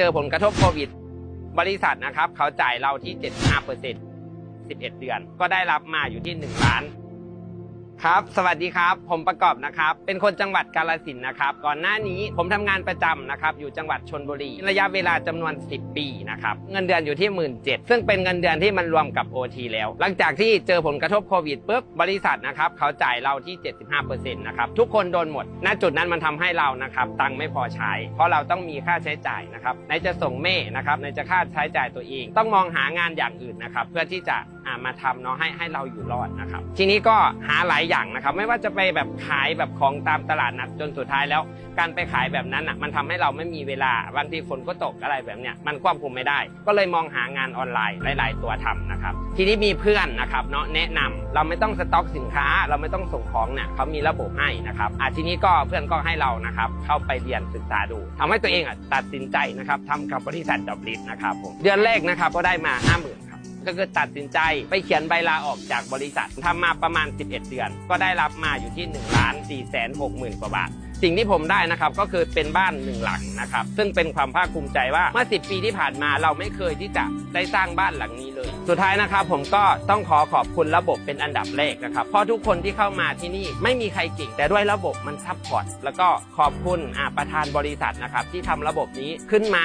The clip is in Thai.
เจอผลกระทบโควิด บริษัทนะครับ เขาจ่ายเราที่ 75เปอร์เซ็นต์11 เดือน ก็ได้รับมาอยู่ที่1ล้าน ครับ สวัสดีครับ ผมประกอบนะครับ เป็นคนจังหวัดกาลสินนะครับ ก่อนหน้านี้ผมทำงานประจำนะครับ อยู่จังหวัดชนบุรี ระยะเวลาจำนวน 10 ปีนะครับ เงินเดือนอยู่ที่ 1 7ื่นซึ่งเป็นเงินเดือนที่มันรวมกับ OT แล้ว หลังจากที่เจอผลกระทบโควิดปุ๊บบริษัทนะครับเขาจ่ายเราที่ 75%นะครับ ทุกคนโดนหมด ณ จุดนั้นมันทำให้เรานะครับ ตังค์ไม่พอใช้ เพราะเราต้องมีค่าใช้จ่ายนะครับไหนจะส่งแม่นะครับไหนจะค่าใช้จ่ายตัวเอง ต้องมองหางานอย่างอื่นนะครับ เพื่อที่จะมาทำเนาะให้ให้เราอยู่รอดนะครับ ทีนี้ก็หาหลายอย่างนะครับ ไม่ว่าจะไปแบบขายแบบของตามตลาดนัดจนสุดท้ายแล้ว การไปขายแบบนั้นอะมันทำให้เราไม่มีเวลาบางทีฝนก็ตกอะไรแบบเนี้ยมันควบคุมไม่ได้ ก็เลยมองหางานออนไลน์หลาย ๆ ตัวทำนะครับ ทีนี้มีเพื่อนนะครับเนาะแนะนำเราไม่ต้องสต็อกสินค้า เราไม่ต้องส่งของเนี่ยเขามีระบบให้นะครับอะทีนี้ก็เพื่อนก็ให้เรานะครับเข้าไปเรียนศึกษาดูทำให้ตัวเองอะตัดสินใจนะครับทำกับบริษัทดอบลิสนะครับผมเดือนแรกนะครับก็ได้มา5 0,000ครับ ก็คือตัดสินใจไปเขียนใบลาออกจากบริษัททำมาประมาณ 11 เดือน ก็ได้รับมาอยู่ที่1ล้าน4แสน6หมื่นกว่าบาท สิ่งที่ผมได้นะครับก็คือเป็นบ้านหนึ่งหลังนะครับซึ่งเป็นความภาคภูมิใจว่าเมื่อ 10 ปีที่ผ่านมาเราไม่เคยที่จะได้สร้างบ้านหลังนี้เลย สุดท้ายนะครับผมก็ต้องขอขอบคุณระบบเป็นอันดับแรกนะครับเพราะทุกคนที่เข้ามาที่นี่ไม่มีใครเก่งแต่ด้วยระบบมันซัพพอร์ตแล้วก็ขอบคุณประธานบริษัทนะครับที่ทำระบบนี้ขึ้นมา